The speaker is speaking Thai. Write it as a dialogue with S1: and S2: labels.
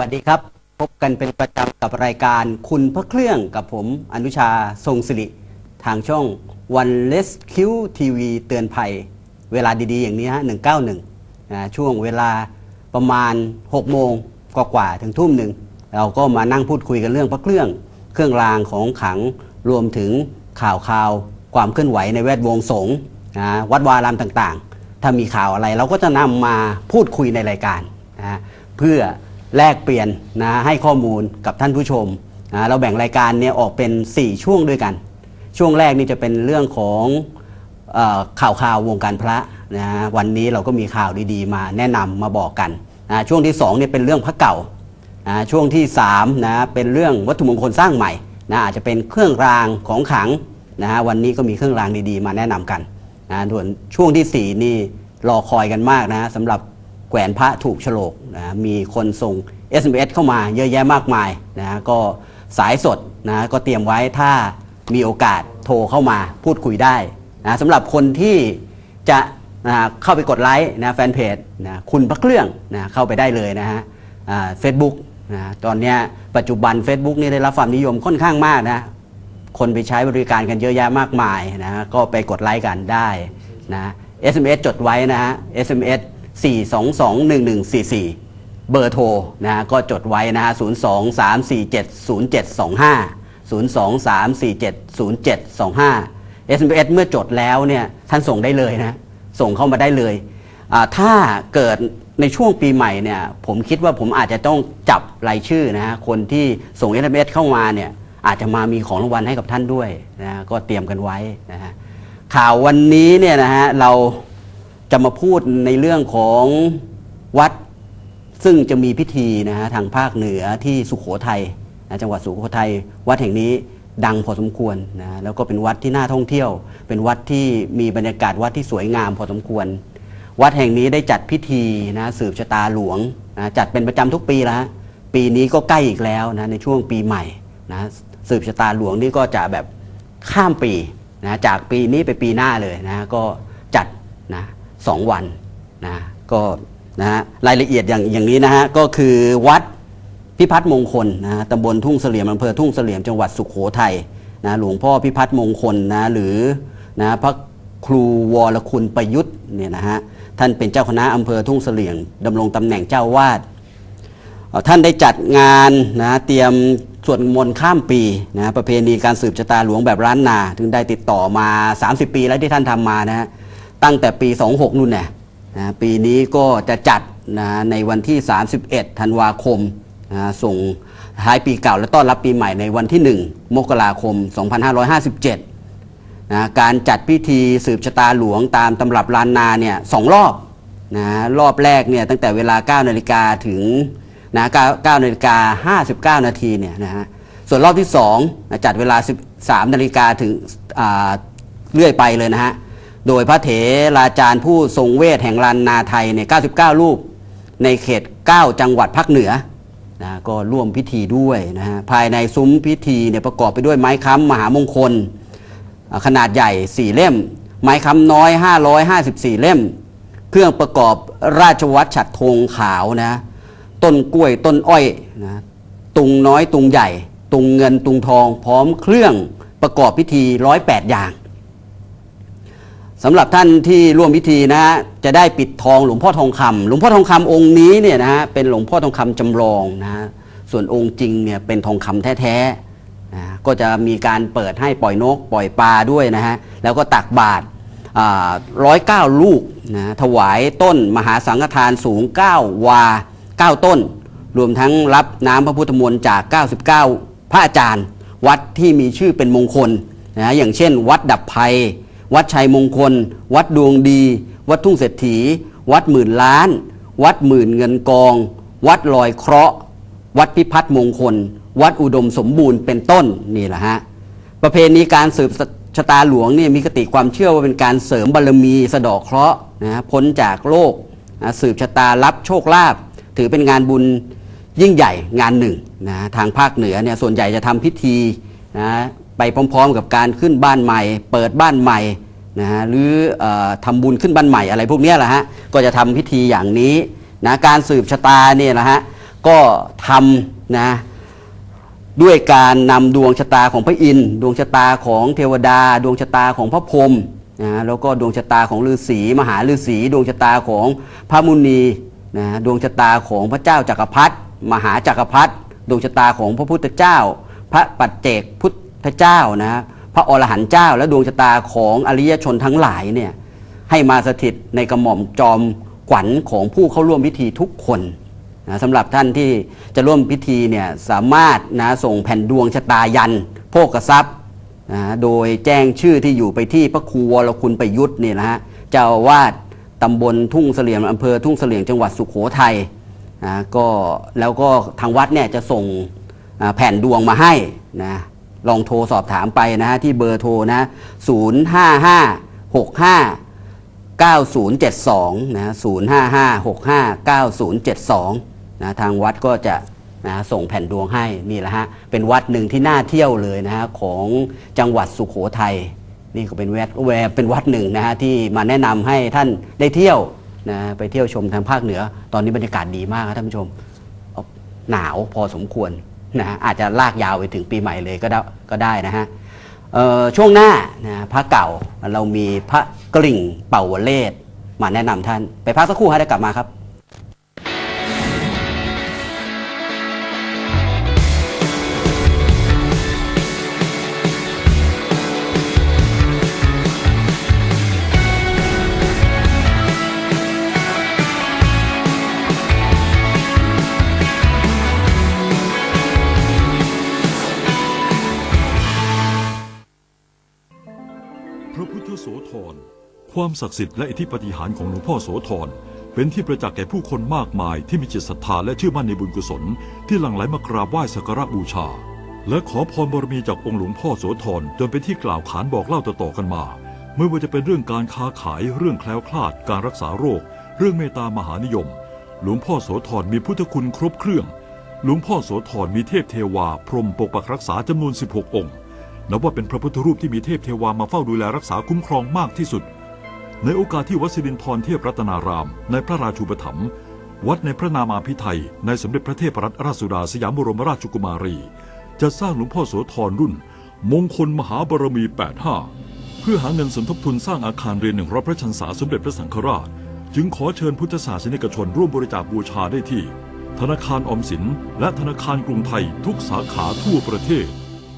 S1: วัสดีครับ พบกันเป็นประจำกับรายการคุณพระเครื่องกับผมอนุชาทรงสิริ ทางช่อง One Less Q TV เตือนภัย เวลาดีๆ อย่างนี้ฮะ 191 นะช่วงเวลาประมาณ 6 โมงกว่าๆถึงทุ่มหนึ่ง เราก็มานั่งพูดคุยกันเรื่องพระเครื่อง เครื่องรางของขลังรวมถึงข่าวข่าวความเคลื่อนไหวในแวดวงสงฆ์นะวัดวารามต่างๆ ถ้ามีข่าวอะไรเราก็จะนำมาพูดคุยในรายการนะเพื่อ แลกเปลี่ยนนะให้ข้อมูลกับท่านผู้ชมนะเราแบ่งรายการเนี่ยออกเป็น 4 ช่วงด้วยกัน ช่วงแรกนี่จะเป็นเรื่องของอข่าวข่าววงการพระนะวันนี้เราก็มีข่าวดีๆ มาแนะนำมาบอกกันนะช่วงที่2เนี่ยเป็นเรื่องพระเก่านะช่วงที่3นะเป็นเรื่องวัตถุมงคลสร้างใหม่นะอาจจะเป็นเครื่องรางของขลังนะฮะวันนี้ก็มีเครื่องรางดีๆ มาแนะนำกันนะส่วนช่วงทีสี่ 4 นี่รอคอยกันมากนะสำหรับ แขวนพระถูกฉลกนะมีคนส่ง SMS เข้ามาเยอะแยะมากมายนะก็สายสดนะก็เตรียมไว้ถ้ามีโอกาสโทรเข้ามาพูดคุยได้นะสำหรับคนที่จะนะเข้าไปกดไลค์นะแฟนเพจนะคุณพระเครื่องนะเข้าไปได้เลยนะฮะเฟซบุ๊กนะตอนนี้ปัจจุบัน Facebook นี่ได้รับความนิยมค่อนข้างมากนะคนไปใช้บริการกันเยอะแยะมากมายนะก็ไปกดไลค์กันได้นะ SMS จดไว้นะฮะ SMS 4221144 เบอร์โทรนะก็จดไว้นะฮะ023470725 023470725 SMS เมื่อจดแล้วเนี่ยท่านส่งได้เลยนะ ส่งเข้ามาได้เลยอ่าถ้าเกิดในช่วงปีใหม่เนี่ยผมคิดว่าผมอาจจะต้องจับรายชื่อนะฮะคนที่ส่ง SMS เข้ามาเนี่ยอาจจะมามีของรางวัลให้กับท่านด้วยนะฮะก็เตรียมกันไว้นะฮะข่าววันนี้เนี่ยนะฮะเรา จะมาพูดในเรื่องของวัด ซึ่งจะมีพิธีนะฮะทางภาคเหนือที่สุขโขทัยนะจังหวัดสุโขทัยวัดแห่งนี้ดังพอสมควรนะแล้วก็เป็นวัดที่น่าท่องเที่ยว เป็นวัดที่มีบรรยากาศวัดที่สวยงามพอสมควร วัดแห่งนี้ได้จัดพิธีนะสืบชะตาหลวงนะจัดเป็นประจำทุกปีแล้วฮะปีนี้ก็ใกล้อีกแล้วนะในช่วงปีใหม่นะสืบชะตาหลวงนี่ก็จะแบบข้ามปีนะจากปีนี้ไปปีหน้าเลยนะก็จัดนะ สองวันนะก็นะฮะรายละเอียดอย่างอย่างนี้นะฮะก็คือวัดพิพัฒน์มงคลนะตำบลทุ่งเสลี่ยมอำเภอทุ่งเสลี่ยมจังหวัดสุขโขทัยนะหลวงพ่อพิพัฒน์มงคลนะหรือนะพระครูวรคุณประยุทธ์เนี่ยนะฮะท่านเป็นเจ้าคณะอำเภอทุ่งเสลี่ยมดำรงตำแหน่งเจ้าวาดท่านได้จัดงานนะเตรียมสวดมนต์ข้ามปีนะประเพณีการสืบชะตาหลวงแบบร้านนา ถึงได้ติดต่อมา 30 ปีแล้วที่ท่านทำมานะฮะ ตั้งแต่ปี 26 นู่นน่ะนะปีนี้ก็จะจัดนะในวันที่ 31 ธันวาคมนะส่งท้ายปีเก่าและต้อนรับปีใหม่ในวันที่ 1 มกราคม 2557นะการจัดพิธีสืบชะตาหลวงตามตำรับลานนาเนี่ยสองรอบนะรอบแรกเนี่ยตั้งแต่เวลา 9 นาฬิกาถึงนะ9 9นาฬิกา 59 นาทีเนี่ยนะฮะส่วนรอบที่2จัดเวลา 13 นาฬิกาถึงเรื่อยไปเลยนะฮะ โดยพระเถราจารย์ผู้ทรงเวทแห่งลานนาไทยเนี่ย99 รูป ในเขต 9 จังหวัดภาคเหนือนะก็ร่วมพิธีด้วยนะฮะภายในซุ้มพิธีเนี่ยประกอบไปด้วยไม้ค้ำมหามงคล ขนาดใหญ่ 4 เล่ม ไม้ค้ำน้อย 554 เล่ม เครื่องประกอบราชวัตรฉัดธงขาวนะต้นกล้วยต้นอ้อยนะตุงน้อยตุงใหญ่ ตุงเงินตุงทอง พร้อมเครื่องประกอบพิธี 108 อย่าง สำหรับท่านที่ร่วมพิธีนะฮะจะได้ปิดทองหลวงพ่อทองคำหลวงพ่อทองคำองค์นี้เนี่ยนะฮะเป็นหลวงพ่อทองคำจำลองนะฮะส่วนองค์จริงเนี่ยเป็นทองคำแท้ๆนะก็จะมีการเปิดให้ปล่อยนกปล่อยปลาด้วยนะฮะแล้วก็ตักบาตรร้อยเก้าลูกนะถวายต้นมหาสังฆทานสูง 9 วา 9 ต้น รวมทั้งรับน้ำพระพุทธมนต์จาก 99 พระอาจารย์ วัดที่มีชื่อเป็นมงคลนะอย่างเช่น วัดดับภัย วัดชัยมงคล วัดดวงดี วัดทุ่งเศรษฐี วัดหมื่นล้าน วัดหมื่นเงินกอง วัดลอยเคราะห์ วัดพิพัฒน์มงคล วัดอุดมสมบูรณ์เป็นต้นนี่แหละฮะประเพณีการสืบชะตาหลวงเนี่ยมีคติความเชื่อว่าเป็นการเสริมบารมีสะดอกเคราะห์นะพ้นจากโลกสืบชะตารับโชคลาภถือเป็นงานบุญยิ่งใหญ่งานหนึ่งนะทางภาคเหนือเนี่ยส่วนใหญ่จะทำพิธีนะ ไปพร้อมๆ กับการขึ้นบ้านใหม่ เปิดบ้านใหม่นะฮะหรือออทำบุญขึ้นบ้านใหม่อะไรพวกนี้แหละฮะก็จะทำพิธีอย่างนี้นะการสืบชะตาเนี่ยนะฮะก็ทำนะด้วยการนำดวงชะตาของพระอินทร์ดวงชะตาของเทวดา ดวงชะตาของพระพรหมนะแล้วก็ดวงชะตาของฤาษีมหาฤาษีดวงชะตาของพระมุนีนะดวงชะตาของพระเจ้าจักรพรรดิมหาจักรพรรดิดวงชะตาของพระพุทธเจ้า พระปัจเจกพุทธ ระเจ้านะ พระอรหันต์เจ้า และดวงชะตาของอริยชนทั้งหลายเนี่ยให้มาสถิตในกระหม่อมจอมขวัญของผู้เข้าร่วมพิธีทุกคนนะสำหรับท่านที่จะร่วมพิธีเนี่ยสามารถนะส่งแผ่นดวงชะตายันโภกทรัพย์นะโดยแจ้งชื่อที่อยู่ไปที่พระครูวรคุณประยุทธ์เนี่ยนะฮะเจ้าวาดตำบลทุ่งเสลี่ยมอำเภอทุ่งเสลี่ยมจังหวัดสุขโขทัยนะก็แล้วก็ทางวัดเนี่ยจะส่งแผ่นดวงมาให้นะ ลองโทรสอบถามไปนะฮะที่เบอร์โทรนะ0 5 5 6 5 9072นะ055659072 นะทางวัดก็จะนะส่งแผ่นดวงให้นี่แหละฮะเป็นวัดหนึ่งที่น่าเที่ยวเลยนะฮะของจังหวัดสุขโขทัยนี่ก็เป็นแวดแวเป็นวัดหนึ่งนะฮะที่มาแนะนำให้ท่านได้เที่ยวนะไปเที่ยวชมทางภาคเหนือ ตอนนี้บรรยากาศดีมากครับท่านผู้ชมหนาวพอสมควร นะฮะอาจจะลากยาวไปถึงปีใหม่เลยก็ได้ก็ได้นะฮะช่วงหน้านะพระเก่าเรามีพระกลิ่งเป่าวเลศมาแนะนำท่าน ไปพักสักครู่ฮะได้กลับมาครับ
S2: โสธร ความศักดิ์สิทธิ์และอิทธิปาฏิหาริย์ของหลวงพ่อโสธรเป็นที่ประจักษ์แก่ผู้คนมากมายที่มีจิตศรัทธาและเชื่อมั่นในบุญกุศล ที่หลั่งไหลมากราบไหว้สักการะบูชา และขอพรบารมีจากองค์หลวงพ่อโสธรจนเป็นที่กล่าวขานบอกเล่าต่อๆกันมา ไม่ว่าจะเป็นเรื่องการค้าขายเรื่องแคล้วคลาด การรักษาโรค เรื่องเมตตามหานิยม หลวงพ่อโสธรมีพุทธคุณครบเครื่อง หลวงพ่อโสธรมีเทพเทวา พรหมปกปักรักษาจำนวน 16 องค์ นับว่าเป็นพระพุทธรูปที่มีเทพเทวามาเฝ้าดูแลรักษาคุ้มครองมากที่สุด ในโอกาสที่วัดสิรินทรเทพรัตนาราม ในพระราชูปถัมภ์วัดในพระนามาพิไทยในสมเด็จพระเทพรัตนราชสุดาสยามบรมราชกุมารี จะสร้างหลวงพ่อโสธรรุ่น มงคลมหาบารมี 85 เพื่อหาเงินสมทบทุนสร้างอาคารเรียนหนึ่งร้อยพระชันษาสมเด็จพระสังฆราช จึงขอเชิญพุทธศาสนิกชนร่วมบริจาคบูชาได้ที่ ธนาคารอมสิน และธนาคารกรุงไทยทุกสาขาทั่วประเทศ